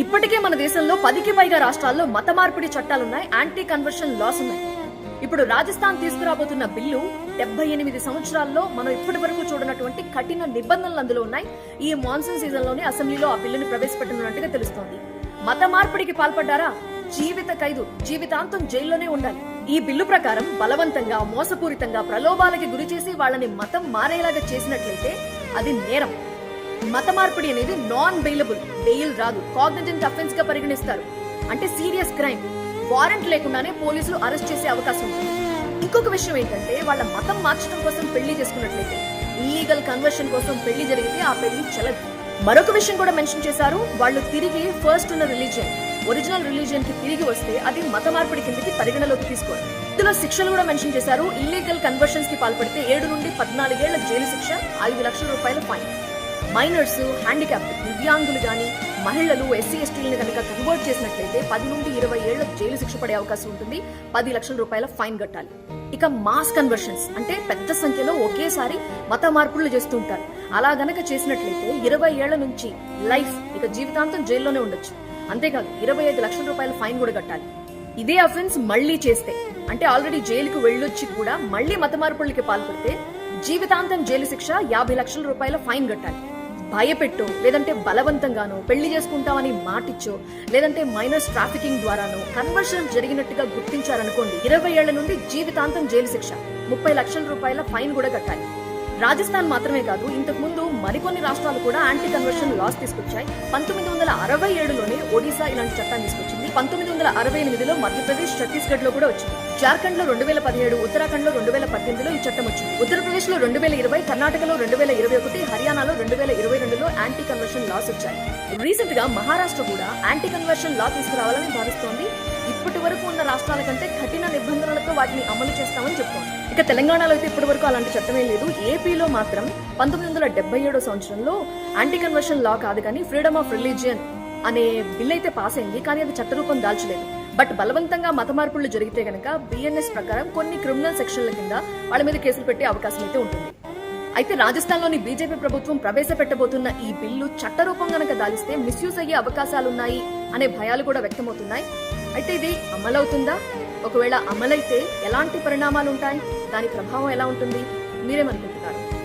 ఇప్పటికే మన దేశంలో పదికి పైగా రాష్ట్రాల్లో మత మార్పిడి చట్టాలున్నాయి యాంటీ కన్వర్షన్ లాస్ ఉన్నాయి. ఇప్పుడు రాజస్థాన్ తీసుకురాబోతున్న బిల్లు డెబ్బై ఎనిమిది సంవత్సరాల్లో మనం ఇప్పటి వరకు చూడనటువంటి కఠిన నిబంధనలు అందులో ఉన్నాయి. ఈ మాన్సూన్ సీజన్లోనే అసెంబ్లీలో ఆ బిల్లును ప్రవేశపెట్టనున్నట్టుగా తెలుస్తోంది. మత మార్పిడికి పాల్పడ్డారా? జీవిత ఖైదు జీవితాంతం జైల్లోనే ఉండాలి. ఈ బిల్లు ప్రకారం బలవంతంగా మోసపూరితంగా ప్రలోభాలకి గురి చేసి వాళ్ళని మతం మారేలాగా చేసినట్లయితే అది నేరం. మత మార్పిడి అనేది నాన్ బెయిలబుల్ బెయిల్ రాదు. కాగ్నిజెంట్ అఫెన్స్గా పరిగణిస్తారు. అంటే సీరియస్ క్రైమ్ వారెంట్ లేకుండానే పోలీసులు అరెస్ట్ చేసే అవకాశం ఉంటుంది ఇంకొక విషయం ఏంటంటే వాళ్ళ మతం మార్చడం కోసం పెళ్ళి చేసుకున్నట్లయితే ఇల్లీగల్ కన్వర్షన్ కోసం పెళ్ళి జరిగితే ఆ పెళ్ళి చెలదు. మరొక విషయం కూడా మెన్షన్ చేశారు. వాళ్ళు తిరిగి ఫస్ట్ ఉన్న రిలీజియన్ ఒరిజినల్ రిలీజియన్కి తిరిగి వస్తే అది మత మార్పిడి కిందకి పరిగణలోకి తీసుకోరు. ఇందులో శిక్షలు కూడా మెన్షన్ చేశారు. ఇల్లీగల్ కన్వర్షన్స్కి పాల్పడితే ఏడు నుండి పద్నాలుగేళ్ళ జైలు శిక్ష ఐదు లక్షల రూపాయల ఫైన్ మైనర్స్ హ్యాండిక్యాప్ దివ్యాంగులు కానీ మహిళలు ఎస్సీ ఎస్టీలను కనుక కన్వర్ట్ చేసినట్లయితే పది నుండి ఇరవై ఏళ్ళ జైలు శిక్ష పడే అవకాశం ఉంటుంది. పది లక్షల రూపాయల ఫైన్ కట్టాలి. ఇక మాస్ కన్వర్షన్స్ అంటే పెద్ద సంఖ్యలో ఒకేసారి మత మార్పులు చేస్తూ ఉంటారు. అలా గనక చేసినట్లయితే ఇరవై ఏళ్ళ నుంచి లైఫ్ ఇక జీవితాంతం జైల్లోనే ఉండొచ్చు. అంతేకాదు ఇరవై ఐదు లక్షల రూపాయల ఫైన్ కూడా కట్టాలి. ఇదే అఫెన్స్ మళ్ళీ చేస్తే అంటే ఆల్రెడీ జైలుకు వెళ్ళొచ్చి కూడా మళ్ళీ మత మార్పులకి పాల్పడితే జీవితాంతం జైలు శిక్ష యాభై లక్షల రూపాయల ఫైన్ కట్టాలి. భయపెట్టో లేదంటే బలవంతంగానో పెళ్ళి చేసుకుంటామని మాటిచ్చో లేదంటే మైనస్ ట్రాఫికింగ్ ద్వారానో కన్వర్షన్ జరిగినట్టుగా గుర్తించారనుకోండి ఇరవై ఏళ్ళ నుండి జీవితాంతం జైలు శిక్ష. ముప్పై లక్షల రూపాయల ఫైన్ కూడా కట్టాలి. రాజస్థాన్ మాత్రమే కాదు ఇంతకు ముందు మరికొన్ని రాష్ట్రాలు కూడా యాంటీ కన్వర్షన్ లాస్ తీసుకొచ్చాయి. పంతొమ్మిది వందల అరవై ఏడులోనే ఒడిశా ఇలాంటి చట్టాన్ని తీసుకొచ్చింది. పంతొమ్మిది వందల అరవై ఎనిమిదిలో మధ్యప్రదేశ్ ఛత్తీస్గఢ్లో కూడా వచ్చింది. జార్ఖండ్లో రెండు వేల పదిహేడు ఉత్తరాఖండ్లో రెండు వేల పద్దెనిమిదిలో ఈ చట్టం వచ్చింది. ఉత్తరప్రదేశ్లో రెండు వేల ఇరవై కర్ణాటకలో రెండు వేల ఇరవై ఒకటి హర్యానాలో రెండు వేల ఇరవై రెండులో యాంటీ కన్వర్షన్ లాస్ వచ్చాయి. రీసెంట్గా మహారాష్ట్ర కూడా యాంటీ కన్వర్షన్ లా తీసుకురావాలని భావిస్తోంది. ఇప్పటి వరకు ఉన్న రాష్ట్రాల కంటే కఠిన నిబంధనలతో వాటిని అమలు చేస్తామని చెప్తోంది ఇక తెలంగాణలో అయితే ఇప్పటి వరకు అలాంటి చట్టమే లేదు. ఏపీలో మాత్రం పంతొమ్మిది వందల డెబ్బై ఏడో సంవత్సరంలో యాంటీ కన్వర్షన్ లా కాదు కానీ ఫ్రీడమ్ ఆఫ్ రిలీజియన్ అనే బిల్ అయితే పాస్ అయింది. కానీ అది చట్టరూపం దాల్చలేదు. బట్ బలవంతంగా మత మార్పులు జరిగితే గనక బిఎన్ఎస్ ప్రకారం కొన్ని క్రిమినల్ సెక్షన్ల కింద వాళ్ళ మీద కేసులు పెట్టే అవకాశం అయితే ఉంటుంది. అయితే రాజస్థాన్లోని బీజేపీ ప్రభుత్వం ప్రవేశపెట్టబోతున్న ఈ బిల్లు చట్టరూపం గనక దాలిస్తే మిస్యూజ్ అయ్యే అవకాశాలున్నాయి అనే భయాలు కూడా వ్యక్తమవుతున్నాయి. అయితే ఇది అమలవుతుందా? ఒకవేళ అమలైతే ఎలాంటి పరిణామాలు ఉంటాయి దాని ప్రభావం ఎలా ఉంటుంది? మీరేమనుకుంటున్నారు?